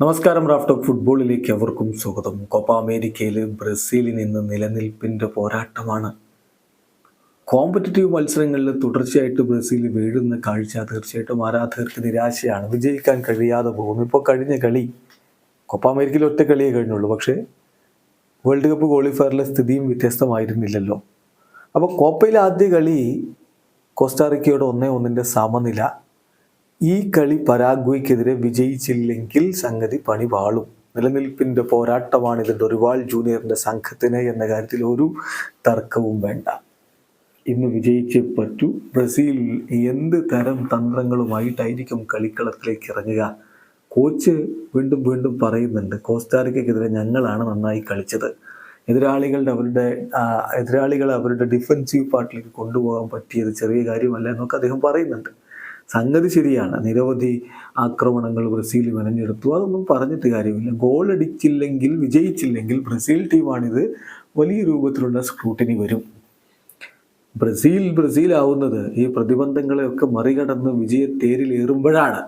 നമസ്കാരം റാഫ്റ്റോക്ക് ഫുട്ബോളിലേക്ക് അവർക്കും സ്വാഗതം. കോപ്പ അമേരിക്കയിൽ ബ്രസീലിൽ നിന്ന് നിലനിൽപ്പിന്റെ പോരാട്ടമാണ്. കോമ്പറ്റിറ്റീവ് മത്സരങ്ങളിൽ തുടർച്ചയായിട്ട് ബ്രസീൽ വീഴുന്ന കാഴ്ച തീർച്ചയായിട്ടും ആരാധകർക്ക് നിരാശയാണ്. വിജയിക്കാൻ കഴിയാതെ പോകുന്നു. ഇപ്പോൾ കഴിഞ്ഞ കളി കോപ്പ അമേരിക്കയിൽ ഒറ്റ കളിയേ കഴിഞ്ഞുള്ളൂ. പക്ഷേ വേൾഡ് കപ്പ് ക്വാളിഫയറിലെ സ്ഥിതിയും വ്യത്യസ്തമായിരുന്നില്ലല്ലോ. അപ്പോൾ കോപ്പയിലെ ആദ്യ കളി കോസ്റ്റാറിക്കയുടെ ഒന്നേ ഒന്നിന്റെ സമനില ഈ കളി പരാഗ്വയ്ക്കെതിരെ വിജയിച്ചില്ലെങ്കിൽ സംഗതി പണി പാളും. നിലനിൽപ്പിന്റെ പോരാട്ടമാണിത് ഡൊറിവാൾ ജൂനിയറിന്റെ സംഘത്തിന് എന്ന കാര്യത്തിൽ ഒരു തർക്കവും വേണ്ട. ഇന്ന് വിജയിച്ചേ പറ്റൂ. ബ്രസീൽ എന്ത് തരം തന്ത്രങ്ങളുമായിട്ടായിരിക്കും കളിക്കളത്തിലേക്ക് ഇറങ്ങുക? കോച്ച് വീണ്ടും വീണ്ടും പറയുന്നുണ്ട് കോസ്റ്റാറിക്കയ്ക്കെതിരെ ഞങ്ങളാണ് നന്നായി കളിച്ചത്. എതിരാളികളുടെ അവരുടെ എതിരാളികളെ അവരുടെ ഡിഫൻസീവ് പാർട്ടിലേക്ക് കൊണ്ടുപോകാൻ പറ്റിയത് ചെറിയ കാര്യമല്ല എന്നൊക്കെ അദ്ദേഹം പറയുന്നുണ്ട്. സംഗതി ശരിയാണ്. നിരവധി ആക്രമണങ്ങൾ ബ്രസീൽ മെനഞ്ഞെടുത്തു. അതൊന്നും പറഞ്ഞിട്ട് കാര്യമില്ല. ഗോൾ അടിച്ചില്ലെങ്കിൽ വിജയിച്ചില്ലെങ്കിൽ ബ്രസീൽ ടീമാണിത്. വലിയ രൂപത്തിലുള്ള സ്ക്രൂട്ടിനി വരും. ബ്രസീൽ ആവുന്നത് ഈ പ്രതിബന്ധങ്ങളെയൊക്കെ മറികടന്ന് വിജയത്തേരിലേറുമ്പോഴാണ്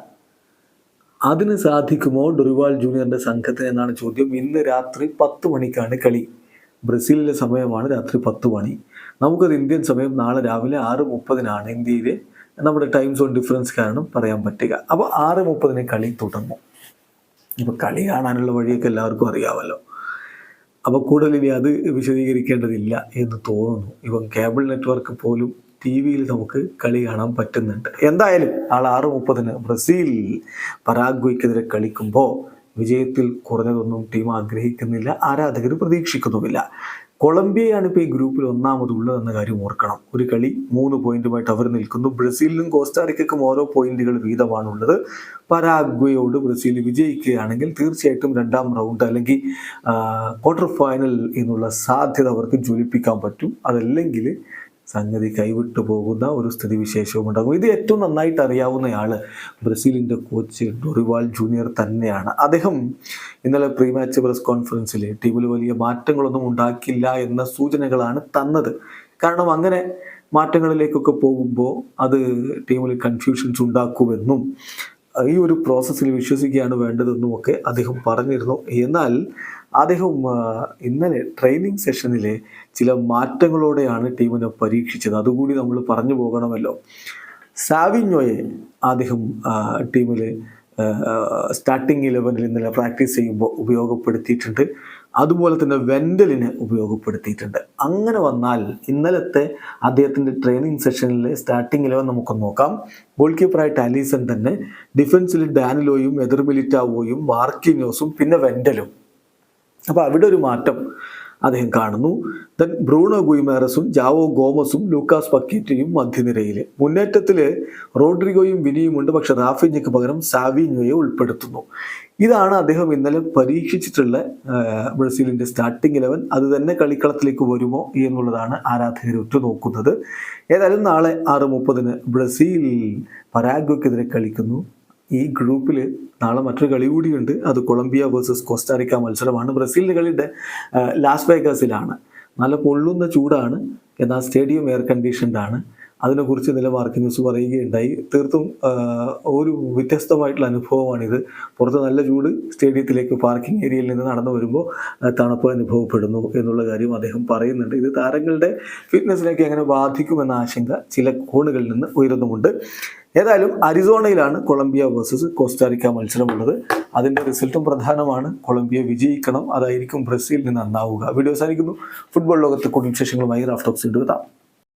അതിന് സാധിക്കുമോ? ഡൊറിവാൾ ജൂനിയറിന്റെ സംഘത്തിന് എന്നാണ് ചോദ്യം. ഇന്ന് രാത്രി പത്ത് മണിക്കാണ് കളി. ബ്രസീലിലെ സമയമാണ് രാത്രി പത്ത് മണി. നമുക്കത് ഇന്ത്യൻ സമയം നാളെ രാവിലെ ആറ് മുപ്പതിനാണ് ഇന്ത്യയിലെ നമ്മുടെ ടൈം സോൺ ഡിഫറൻസ് കാരണം പറയാൻ പറ്റുക. അപ്പോൾ ആറ് മുപ്പതിന് കളി തുടങ്ങും. ഇപ്പോൾ കളി കാണാനുള്ള വഴിയൊക്കെ എല്ലാവർക്കും അറിയാമല്ലോ. അപ്പോൾ കൂടുതൽ ഇനി അത് വിശദീകരിക്കേണ്ടതില്ല എന്ന് തോന്നുന്നു. ഇപ്പം കേബിൾ നെറ്റ്വർക്ക് പോലും ടി വിയിൽ നമുക്ക് കളി കാണാൻ പറ്റുന്നുണ്ട്. എന്തായാലും ആൾ ആറ് മുപ്പതിന് ബ്രസീൽ പരാഗ്വയ്ക്കെതിരെ കളിക്കുമ്പോൾ വിജയത്തിൽ കുറഞ്ഞതൊന്നും ടീം ആഗ്രഹിക്കുന്നില്ല ആരാധകർ പ്രതീക്ഷിക്കുന്നുമില്ല. കൊളംബിയയാണ് ഇപ്പോൾ ഈ ഗ്രൂപ്പിൽ ഒന്നാമതുള്ളതെന്ന കാര്യം ഓർക്കണം. ഒരു കളി മൂന്ന് പോയിന്റുമായിട്ട് അവർ നിൽക്കുന്നു. ബ്രസീലിനും കോസ്റ്റാറിക്കും ഓരോ പോയിന്റുകൾ വീതമാണുള്ളത്. പരാഗ്വയോട് ബ്രസീൽ വിജയിക്കുകയാണെങ്കിൽ തീർച്ചയായിട്ടും രണ്ടാം റൗണ്ട് അല്ലെങ്കിൽ ക്വാർട്ടർ ഫൈനൽ എന്നുള്ള സാധ്യത അവർക്ക് ജ്വലിപ്പിക്കാൻ പറ്റും. അതല്ലെങ്കിൽ സംഗതി കൈവിട്ടു പോകുന്ന ഒരു സ്ഥിതിവിശേഷവും ഉണ്ടാകും. ഇത് ഏറ്റവും നന്നായിട്ട് അറിയാവുന്നയാൾ ബ്രസീലിന്റെ കോച്ച് ഡൊറിവാൾ ജൂനിയർ തന്നെയാണ്. അദ്ദേഹം ഇന്നലെ പ്രീ മാച്ച് പ്രസ് കോൺഫറൻസിൽ ടീമിൽ വലിയ മാറ്റങ്ങളൊന്നും ഉണ്ടാക്കില്ല എന്ന സൂചനകളാണ് തന്നത്. കാരണം അങ്ങനെ മാറ്റങ്ങളിലേക്കൊക്കെ പോകുമ്പോൾ അത് ടീമിൽ കൺഫ്യൂഷൻസ് ഉണ്ടാക്കുമെന്നും ഈ ഒരു പ്രോസസ്സിൽ വിശ്വസിക്കുകയാണ് വേണ്ടതെന്നും ഒക്കെ അദ്ദേഹം പറഞ്ഞിരുന്നു. എന്നാൽ അദ്ദേഹം ഇന്നലെ ട്രെയിനിങ് സെഷനിലെ ചില മാറ്റങ്ങളോടെയാണ് ടീമിനെ പരീക്ഷിച്ചത്. അതുകൂടി നമ്മൾ പറഞ്ഞു പോകണമല്ലോ. സാവിഞ്ഞോയെ അദ്ദേഹം ടീമിൽ സ്റ്റാർട്ടിംഗ് ഇലവനിൽ ഇന്നലെ പ്രാക്ടീസ് ചെയ്യുമ്പോൾ ഉപയോഗപ്പെടുത്തിയിട്ടുണ്ട്. അതുപോലെ തന്നെ വെൻഡലിന് ഉപയോഗപ്പെടുത്തിയിട്ടുണ്ട്. അങ്ങനെ വന്നാൽ ഇന്നലത്തെ അദ്ദേഹത്തിന്റെ ട്രെയിനിങ് സെഷനിലെ സ്റ്റാർട്ടിംഗ് നമുക്ക് നോക്കാം. ഗോൾ കീപ്പറായിട്ട് അലീസൺ തന്നെ ഡിഫൻസിൽ ഡാനിലോയും എതിർമിലിറ്റാവോയും മാർക്കിനോസും പിന്നെ വെൻഡലും അപ്പോൾ അവിടെ ഒരു മാറ്റം. അദ്ദേഹം കാണുന്നു. ദൻ ബ്രൂണോ ഗുയിമാരസും ജാവോ ഗോമസും ലൂക്കാസ് പക്കീറ്റയും മധ്യനിരയിൽ മുന്നേറ്റത്തിൽ റോഡ്രിഗോയും വിനിയും ഉണ്ട്. പക്ഷെ റാഫിഞ്ഞയ്ക്ക് പകരം സാവിഞ്ഞോയെ ഉൾപ്പെടുത്തുന്നു. ഇതാണ് അദ്ദേഹം ഇന്നലെ പരീക്ഷിച്ചിട്ടുള്ള ബ്രസീലിന്റെ സ്റ്റാർട്ടിംഗ് ഇലവൻ അത് തന്നെ കളിക്കളത്തിലേക്ക് വരുമോ എന്നുള്ളതാണ് ആരാധകർ ഉറ്റുനോക്കുന്നത്. ഏതായാലും നാളെ ആറ് മുപ്പതിന് ബ്രസീൽ പരാഗ്വയ്ക്കെതിരെ കളിക്കുന്നു. ഈ ഗ്രൂപ്പിൽ നാളെ മറ്റൊരു കളി കൂടിയുണ്ട്. അത് കൊളംബിയ വേഴ്സസ് കോസ്റ്റാറിക്ക മത്സരമാണ്. ബ്രസീലിന്റെ കളിയുടെ ലാസ് വേഗാസിലാണ്. നല്ല പൊള്ളുന്ന ചൂടാണ്. എന്നാൽ സ്റ്റേഡിയം എയർ കണ്ടീഷൻഡ് ആണ്. അതിനെക്കുറിച്ച് നില മാർക്ക് ന്യൂസ് പറയുകയുണ്ടായി. തീർത്തും ഒരു വ്യത്യസ്തമായിട്ടുള്ള അനുഭവമാണിത്. പുറത്ത് നല്ല ചൂട് സ്റ്റേഡിയത്തിലേക്ക് പാർക്കിംഗ് ഏരിയയിൽ നിന്ന് നടന്നു വരുമ്പോൾ തണുപ്പ് അനുഭവപ്പെടുന്നു എന്നുള്ള കാര്യം അദ്ദേഹം പറയുന്നുണ്ട്. ഇത് താരങ്ങളുടെ ഫിറ്റ്നസ്സിലേക്ക് എങ്ങനെ ബാധിക്കുമെന്ന ആശങ്ക ചില കോണുകളിൽ നിന്ന് ഉയരുന്നുമുണ്ട്. ഏതായാലും അരിസോണയിലാണ് കൊളംബിയ വേഴ്സസ് കോസ്റ്റാറിക്ക മത്സരമുള്ളത്. അതിന്റെ റിസൾട്ടും പ്രധാനമാണ്. കൊളംബിയ വിജയിക്കണം. അതായിരിക്കും ബ്രസീലിന് നന്നാവുക. വീഡിയോ അവസാനിക്കുന്നു. ഫുട്ബോൾ ലോകത്തെ കൂടുതൽ വിശേഷങ്ങളുമായി റാഫ്റ്റോക്സ് എത്താം.